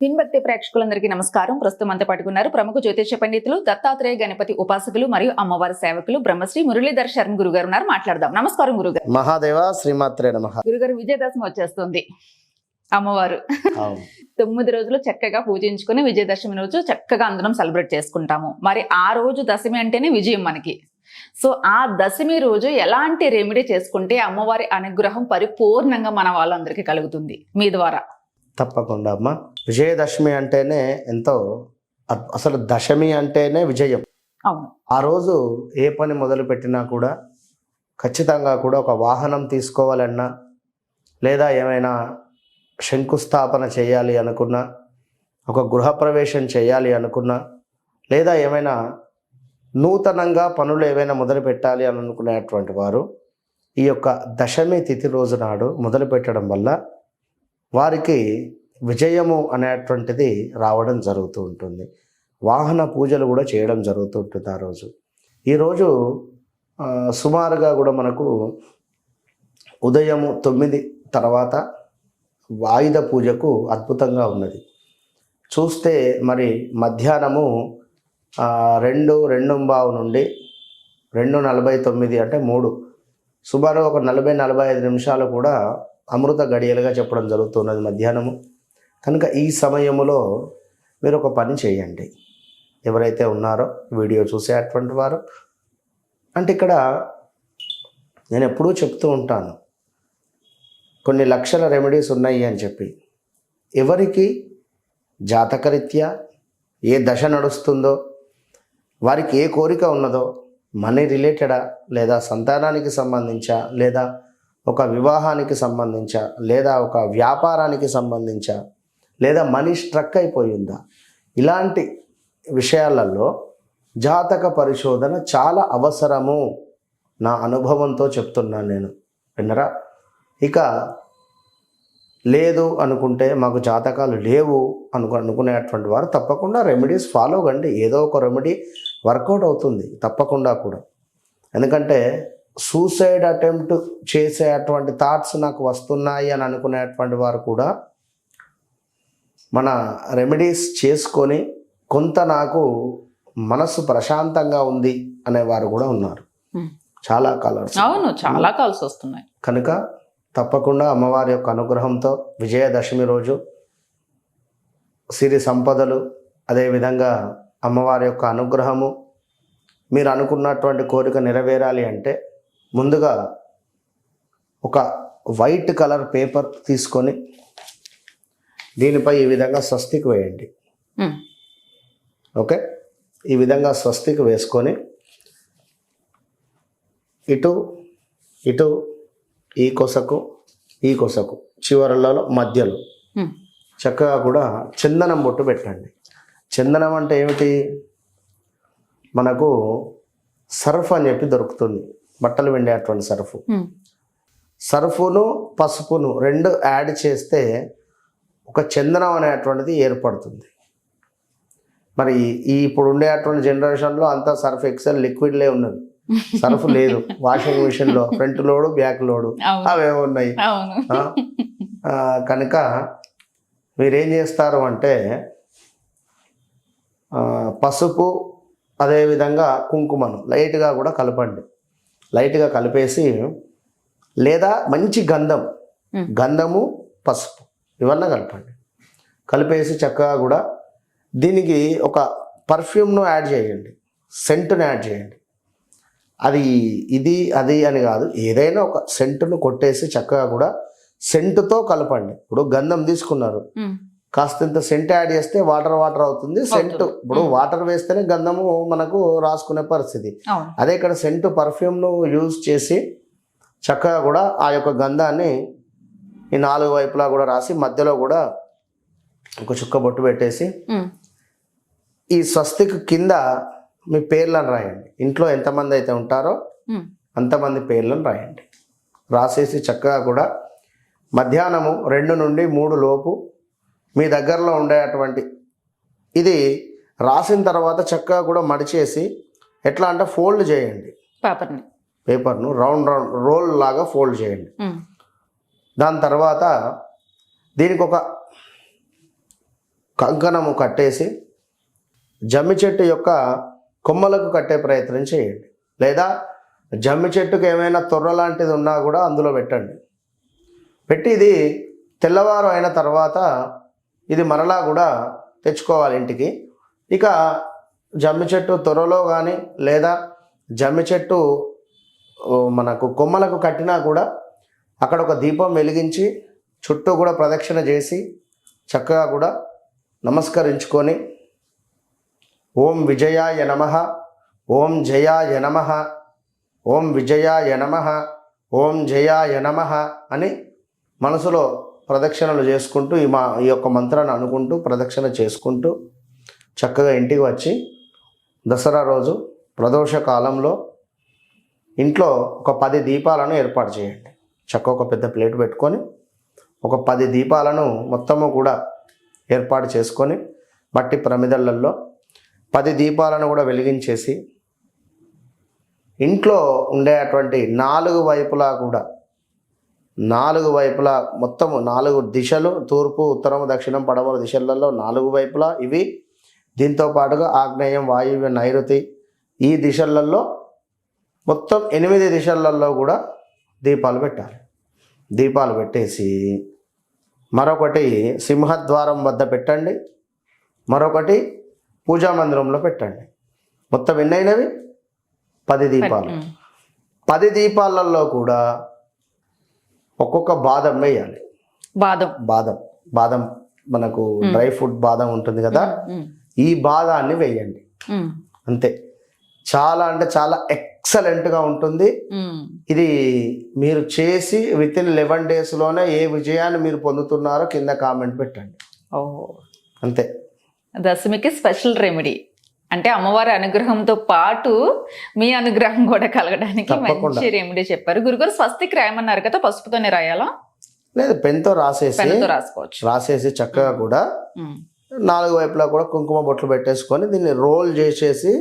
పిన్భక్తి ప్రేక్షకులందరికీ నమస్కారం. ప్రస్తుతం అంతా పట్టుకున్నారు ప్రముఖ జ్యోతిష పండితులు దత్తాత్రేయ గణపతి ఉపాసకులు మరియు అమ్మవారి సేవకులు బ్రహ్మశ్రీ మురళీధర్ శర్మ గురుగారు ఉన్నారు. మాట్లాడదాం. నమస్కారం గురుగారు. మహాదేవ శ్రీమాత్రే నమ. గురుగారు విజయదశమి వచ్చేస్తుంది. అమ్మవారు. తొమ్మిది రోజులు చక్కగా పూజించుకుని విజయదశమి రోజు చక్కగా అందరం సెలబ్రేట్ చేసుకుంటాము. మరి ఆ రోజు దశమి అంటేనే విజయం మనకి. సో ఆ దశమి రోజు ఎలాంటి రెమెడీ చేసుకుంటే అమ్మవారి అనుగ్రహం పరిపూర్ణంగా మన వాళ్ళందరికీ కలుగుతుంది మీ ద్వారా? తప్పకుండా అమ్మ. విజయదశమి అంటేనే ఎంతో అసలు దశమి అంటేనే విజయం. అవును. ఆ రోజు ఏ పని మొదలు పెట్టినా కూడా ఖచ్చితంగా కూడా ఒక వాహనం తీసుకోవాలన్నా లేదా ఏమైనా శంకుస్థాపన చేయాలి అనుకున్నా ఒక గృహప్రవేశం చేయాలి అనుకున్నా లేదా ఏమైనా నూతనంగా పనులు ఏవైనా మొదలు పెట్టాలి అని అనుకునేటువంటి వారు ఈ యొక్క దశమి తిథి రోజు నాడు మొదలు పెట్టడం వల్ల వారికి విజయము అనేటువంటిది రావడం జరుగుతూ ఉంటుంది. వాహన పూజలు కూడా చేయడం జరుగుతూ ఉంటుంది ఆ రోజు. ఈరోజు సుమారుగా కూడా మనకు ఉదయము తొమ్మిది తర్వాత వాయుధ పూజకు అద్భుతంగా ఉన్నది. చూస్తే మరి మధ్యాహ్నము రెండు రెండు బావు నుండి రెండు నలభై తొమ్మిది అంటే మూడు. సుమారు ఒక నలభై నలభై ఐదు నిమిషాలు కూడా అమృత గడియలుగా చెప్పడం జరుగుతున్నది మధ్యాహ్నము. కనుక ఈ సమయంలో మీరు ఒక పని చేయండి. ఎవరైతే ఉన్నారో వీడియో చూసేటువంటి వారు. అంటే ఇక్కడ నేను ఎప్పుడూ చెప్తూ ఉంటాను. కొన్ని లక్షల రెమెడీస్ ఉన్నాయి అని చెప్పి. ఎవరికి? జాతకరీత్యా ఏ దశ నడుస్తుందో వారికి ఏ కోరిక ఉన్నదో మనీ రిలేటెడా లేదా సంతానానికి సంబంధించా లేదా ఒక వివాహానికి సంబంధించా లేదా ఒక వ్యాపారానికి సంబంధించా లేదా మనీ స్ట్రక్ అయిపోయిందా? ఇలాంటి విషయాలలో జాతక పరిశోధన చాలా అవసరము నా అనుభవంతో చెప్తున్నాను నేను. విన్నరా? ఇక లేదు అనుకుంటే మాకు జాతకాలు లేవు అను అనుకునేటువంటి వారు తప్పకుండా రెమెడీస్ ఫాలో కండి. ఏదో ఒక రెమెడీ వర్కౌట్ అవుతుంది. తప్పకుండా కూడా. ఎందుకంటే సూసైడ్ అటెంప్ట్ చేసేటువంటి థాట్స్ నాకు వస్తున్నాయి అని అనుకునేటువంటి వారు కూడా మన రెమెడీస్ చేసుకొని కొంత నాకు మనసు ప్రశాంతంగా ఉంది అనేవారు కూడా ఉన్నారు. చాలా కలర్స్ అవును చాలా కాల్స్ వస్తున్నాయి. కనుక తప్పకుండా అమ్మవారి యొక్క అనుగ్రహంతో విజయదశమి రోజు సిరి సంపదలు అదేవిధంగా అమ్మవారి యొక్క అనుగ్రహము మీరు అనుకున్నటువంటి కోరిక నెరవేరాలి అంటే ముందుగా ఒక వైట్ కలర్ పేపర్ తీసుకొని దీనిపై ఈ విధంగా స్వస్తికి వేయండి. Um, okay? ఈ విధంగా స్వస్తికి వేసుకొని ఇటు ఇటు ఈ కొసకు ఈ కొసకు చివరలలో మధ్యలో. ఉమ్, చక్కగా కూడా చందనం బొట్టు పెట్టండి. చందనం అంటే ఏమిటి? మనకు సర్ఫ్ అని చెప్పి దొరుకుతుంది. బట్టలు వెండేటువంటి సర్ఫ్. సర్ఫును పసుపును రెండు యాడ్ చేస్తే ఒక చందనం అనేటువంటిది ఏర్పడుతుంది. మరి ఈ ఇప్పుడు ఉండేటువంటి జనరేషన్లో అంతా సర్ఫ్ ఎక్సెల్ లిక్విడ్లే ఉన్నది. సర్ఫ్ లేదు. వాషింగ్ మిషన్లో ఫ్రంట్ లోడు బ్యాక్ లోడు అవును. అవే ఉన్నాయి. కనుక మీరేం చేస్తారు అంటే పసుపు అదేవిధంగా కుంకుమను లైట్గా కూడా కలపండి. లైట్గా కలిపేసి లేదా మంచి గంధం. గంధము పసుపు ఇవన్నీ కలపండి. కలిపేసి చక్కగా కూడా దీనికి ఒక పర్ఫ్యూమ్ను యాడ్ చేయండి సెంటును యాడ్ చేయండి. అది ఇది అది అని కాదు ఏదైనా ఒక సెంటును కొట్టేసి చక్కగా కూడా సెంటుతో కలపండి. ఇప్పుడు గంధం తీసుకున్నారు. ఉమ్, కాస్తంత సెంట్ యాడ్ చేస్తే వాటర్ వాటర్ అవుతుంది. సెంట్. ఇప్పుడు. వాటర్ వేస్తేనే గంధము మనకు రాసుకునే పరిస్థితి. అదే ఇక్కడ సెంటు పర్ఫ్యూమ్ను యూజ్ చేసి చక్కగా కూడా ఆ యొక్క గంధాన్ని ఈ నాలుగు వైపులా కూడా రాసి మధ్యలో కూడా ఒక చుక్క బొట్టు పెట్టేసి ఈ స్వస్తిక్ కింద మీ పేర్లను రాయండి. ఇంట్లో ఎంతమంది అయితే ఉంటారో అంతమంది పేర్లను రాయండి. రాసేసి చక్కగా కూడా మధ్యాహ్నము రెండు నుండి మూడు లోపు మీ దగ్గరలో ఉండేటువంటి. ఇది రాసిన తర్వాత చక్కగా కూడా మడిచేసి ఎట్లా అంటే ఫోల్డ్ చేయండి. పేపర్ని. పేపర్ను రౌండ్ రౌండ్ రోల్ లాగా ఫోల్డ్ చేయండి. దాని తర్వాత దీనికి ఒక కంకణము కట్టేసి జమ్మి చెట్టు యొక్క కొమ్మలకు కట్టే ప్రయత్నం చేయండి. లేదా జమ్మి చెట్టుకు ఏమైనా తొర్ర లాంటిది ఉన్నా కూడా అందులో పెట్టండి. పెట్టి ఇది తెల్లవారు అయిన తర్వాత ఇది మరలా కూడా తెచ్చుకోవాలి ఇంటికి. ఇక జమ్మి చెట్టు త్వరలో కానీ లేదా జమ్మి చెట్టు మనకు కొమ్మలకు కట్టినా కూడా అక్కడ ఒక దీపం వెలిగించి చుట్టూ కూడా ప్రదక్షిణ చేసి చక్కగా కూడా నమస్కరించుకొని ఓం విజయాయ నమ ఓం జయాయ నమ ఓం విజయాయ నమ ఓం జయాయ నమ అని మనసులో ప్రదక్షిణలు చేసుకుంటూ ఈ మా ఈ యొక్క మంత్రాన్ని అనుకుంటూ ప్రదక్షిణ చేసుకుంటూ చక్కగా ఇంటికి వచ్చి దసరా రోజు ప్రదోష కాలంలో ఇంట్లో ఒక పది దీపాలను ఏర్పాటు చేయండి. చక్క ఒక పెద్ద ప్లేట్ పెట్టుకొని ఒక పది దీపాలను మొత్తము కూడా ఏర్పాటు చేసుకొని మట్టి ప్రమిదలలో పది దీపాలను కూడా వెలిగించేసి ఇంట్లో ఉండేటువంటి నాలుగు వైపులా కూడా నాలుగు వైపులా మొత్తము నాలుగు దిశలు తూర్పు ఉత్తరం దక్షిణం పడమర దిశలలో నాలుగు వైపులా ఇవి. దీంతో పాటుగా ఆగ్నేయం వాయువ్య నైరుతి ఈ దిశలలో మొత్తం ఎనిమిది దిశలలో కూడా దీపాలు పెట్టాలి. దీపాలు పెట్టేసి మరొకటి సింహద్వారం వద్ద పెట్టండి. మరొకటి పూజా మందిరంలో పెట్టండి. మొత్తం ఎన్నైనవి? పది దీపాలు. పది దీపాలలో కూడా ఒక్కొక్క బాదం వేయాలి. బాదం. బాదం. బాదం మనకు డ్రై ఫ్రూట్ బాదం ఉంటుంది కదా? ఈ బాదాన్ని వేయండి. అంతే. చాలా అంటే చాలా ఎక్సలెంట్గా ఉంటుంది. ఉమ్. ఇది మీరు చేసి విత్ ఇన్ లెవెన్ డేస్లోనే ఏ విజయాన్ని మీరు పొందుతున్నారో కింద కామెంట్ పెట్టండి. అంతే. దశమికి స్పెషల్ రెమెడీ. అంటే అమ్మవారి అనుగ్రహంతో పాటు మీ అనుగ్రహం కూడా కలగడానికి. మంచి రెమెడీ చెప్పారు. గురుగారు స్వస్తికి రాయమన్నారు కదా పసుపుతోనే రాయాలా? లేదు పెన్తో రాసేసి రాసుకోవచ్చు. రాసేసి చక్కగా కూడా నాలుగు వైపులా కూడా కుంకుమ బొట్లు పెట్టేసుకొని దీన్ని రోల్ చేసేసి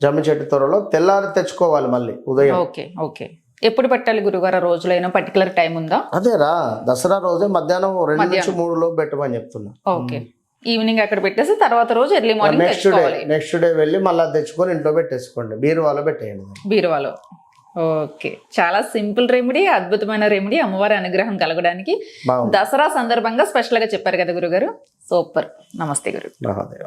జమ్మి చెట్టు త్వరలో తెల్లారి తెచ్చుకోవాలి మళ్ళీ ఉదయం. Okay okay. ఎప్పుడు పెట్టాలి గురుగారు? ఆ రోజులో అయినా పర్టికులర్ టైం ఉందా? అదేరా దసరా రోజే మధ్యాహ్నం రెండు నుంచి. మూడు లోపు పెట్టమని చెప్తున్నా. ఓకే. ఈవినింగ్ అక్కడ పెట్టేసి తర్వాత రోజు early morning next day next day వెళ్ళి మళ్ళీ తెచ్చుకొని ఇంట్లో పెట్టేసుకోండి. బీరువాలో పెట్టేయండి బీరువాలో. ఓకే. చాలా సింపుల్ రెమెడీ అద్భుతమైన రెమెడీ అమ్మవారి అనుగ్రహం కలగడానికి. దసరా సందర్భంగా స్పెషల్గా చెప్పారు కదా గురుగారు. సూపర్. నమస్తే గురు. మహాదేవ.